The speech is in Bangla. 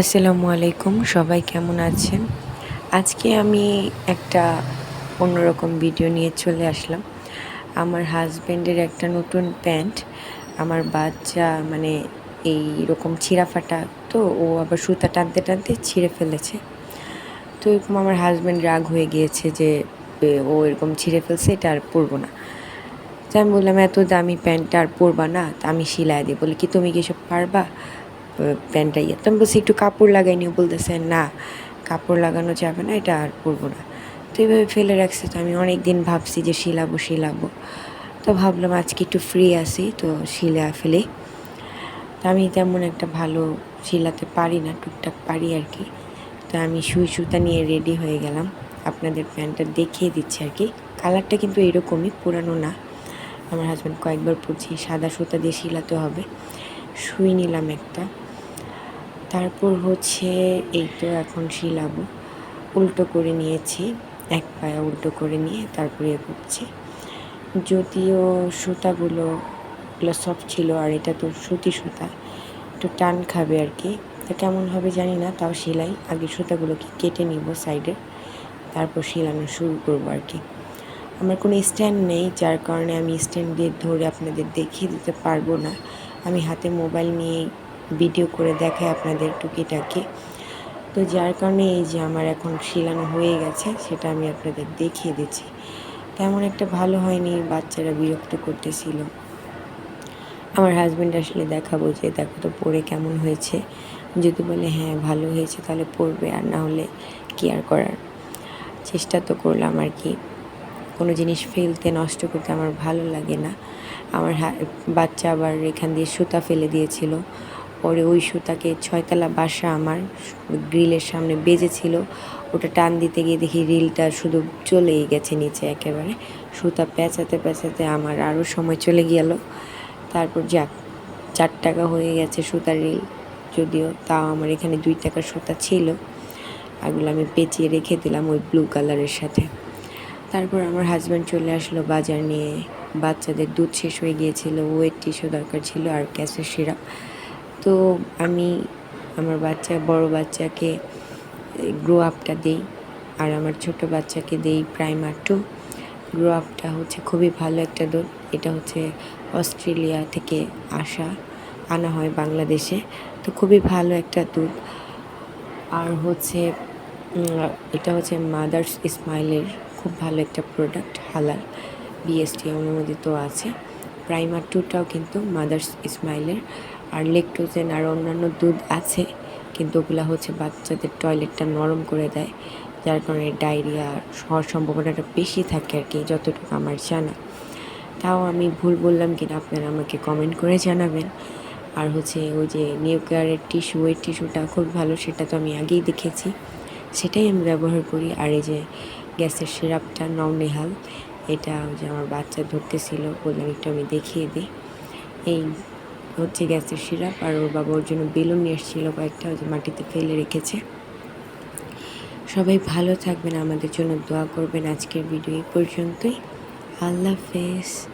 আসসালামু আলাইকুম, সবাই কেমন আছেন? আজকে আমি একটা অন্যরকম ভিডিও নিয়ে চলে আসলাম। আমার হাজব্যান্ডের একটা নতুন প্যান্ট আমার বাচ্চা মানে এই রকম ছিঁড়া ফাটা তো ও আবার সুতা টানতে টানতে ছিঁড়ে ফেলেছে। তো এরকম আমার হাজব্যান্ড রাগ হয়ে গিয়েছে যে ও এরকম ছিঁড়ে ফেলছে, এটা আর পরবো না। তো আমি বললাম, এত দামি প্যান্টটা আর পরবা না আমি সিলাই দিই বলি, কি তুমি কি সব পারবা? প্যান্টটা ইয়ে তো আমি বলছি, একটু কাপড় লাগাই নিও। বলতেছে, না, কাপড় লাগানো যাবে না, এটা আর পরবো না। তো এইভাবে ফেলে রাখছে। তো আমি অনেক দিন ভাবছি যে শিলাবো শিলাবো। তো ভাবলাম আজকে একটু ফ্রি আছি, তো শিলা ফেলে। তো আমি তেমন একটা ভালো শিলাতে পারি না, টুকটাক পারি আর কি। তো আমি সুই সুতা নিয়ে রেডি হয়ে গেলাম। আপনাদের প্যান্টটা দেখিয়ে দিচ্ছি আর কি। কালারটা কিন্তু এরকমই, পুরানো না। আমার হাজব্যান্ড কয়েকবার পরছি, সাদা সুতা দিয়ে শিলাতে হবে। সুই নিলাম একটা। তারপর হচ্ছে এই তো এখন শিলাবো। উল্টো করে নিয়েছি, এক পায়ে উল্টো করে নিয়ে তারপরে এ করছি যদিও সুতাগুলো এগুলো সফট ছিল আর এটা তো সুতি সুতা, একটু টান খাবে আর কি। তা কেমন হবে জানি না, তাও সেলাই। আগে সুতাগুলোকে কেটে নিব সাইডে তারপর সেলানো শুরু করব আর কি। আমার কোনো স্ট্যান্ড নেই, যার কারণে আমি স্ট্যান্ড দিয়ে ধরে আপনাদের দেখিয়ে দিতে পারব না। আমি হাতে মোবাইল নিয়ে ভিডিও করে দেখাই আপনাদের টুকিটাকি। তো যার কারণে এই যে আমার এখন শিলানো হয়ে গেছে, সেটা আমি আপনাদের দেখিয়ে দিচ্ছি। তেমন একটা ভালো হয়নি, বাচ্চারা বিরক্ত করতেছিল। আমার হাজব্যান্ড আসলে দেখাবো যে, দেখো তো পরে কেমন হয়েছে? যদি বলে হ্যাঁ ভালো হয়েছে, তাহলে পড়বে, আর না হলে কি আর করার? চেষ্টা তো করলাম আর কি। কোনো জিনিস ফেলতে, নষ্ট করতে আমার ভালো লাগে না। আমার বাচ্চা আবার এখান দিয়ে সুতা ফেলে দিয়েছিল। পরে ওই সুতাকে ছয়তলা বাসা আমার গ্রিলের সামনে বেজেছিল। ওটা টান দিতে গিয়ে দেখি রিলটা শুধু চলেই গেছে নিচে একেবারে। সুতা পেঁচাতে পেঁচাতে আমার আরও সময় চলে গেল। তারপর যাক, চার টাকা হয়ে গেছে সুতার রিল। যদিও তাও আমার এখানে দুই টাকার সুতা ছিল। এগুলো আমি পেঁচিয়ে রেখে দিলাম ওই ব্লু কালারের সাথে। তারপর আমার হাজব্যান্ড চলে আসলো বাজার নিয়ে। বাচ্চাদের দুধ শেষ হয়ে গিয়েছিল ওয়েট টিস্যু দরকার ছিল আর ক্যাসের সিরাপ। তো আমি আমার বাচ্চা, বড় বাচ্চাকে গ্রো আপটা দিই। আর আমার ছোট বাচ্চাকে দেই প্রাইমার টু গ্রো আপটা হচ্ছে খুবই ভালো একটা দুধ এটা হচ্ছে অস্ট্রেলিয়া থেকে আসা, আনা হয় বাংলাদেশে। তো খুবই ভালো একটা দুধ আর হচ্ছে এটা হচ্ছে মাদার্স স্মাইলের খুব ভালো একটা প্রোডাক্ট হালাল। বিএসটি অনুমোদিত আছে। প্রাইমার টুটাও কিন্তু মাদার্স স্মাইলের আর লেকটোজেন আর অন্যান্য দুধ আছে, কিন্তু ওগুলো হচ্ছে বাচ্চাদের টয়লেটটা নরম করে দেয়, যার কারণে ডায়রিয়া হওয়ার সম্ভাবনাটা বেশি থাকে আর কি, যতটুকু আমার জানা। তাও আমি ভুল বললাম কিনা আপনারা আমাকে কমেন্ট করে জানাবেন। আর হচ্ছে ওই যে নিউক্লিয়ারের টিস্যু, ওই টিস্যুটা খুব ভালো, সেটা তো আমি আগেই দেখেছি। সেটাই আমি ব্যবহার করি। আর এই যে গ্যাসের সিরাপটা নওনেহাল, এটা যে আমার বাচ্চা ধরতেছিল বললাম একটু আমি দেখিয়ে দিই। এই হচ্ছে গ্যাসের সিরাপ আর ওর বাবা ওর জন্য বেলুন নিয়ে এসেছিল কয়েকটা, ওই মাটিতে ফেলে রেখেছে। সবাই ভালো থাকবেন, আমাদের জন্য দোয়া করবেন। আজকের ভিডিও এই পর্যন্তই। আল্লাহ হাফেজ।